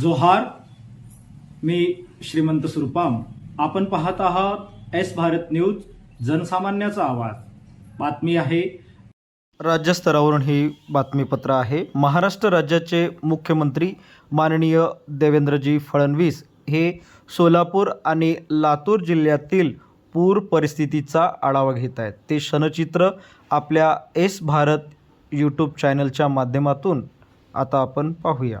जोहार मी श्रीमंत सुरपाम. आपण पाहत आहात एस भारत न्यूज जनसामान्याचा आवाज. बातमी आहे. राज्यस्तरावरून ही बातमीपत्र आहे. महाराष्ट्र राज्याचे मुख्यमंत्री माननीय देवेंद्रजी फडणवीस हे सोलापूर आणि लातूर जिल्ह्यातील पूर परिस्थितीचा आढावा घेत आहेत. ते क्षणचित्र आपल्या एस भारत यूट्यूब चॅनलच्या माध्यमातून आता आपण पाहूया.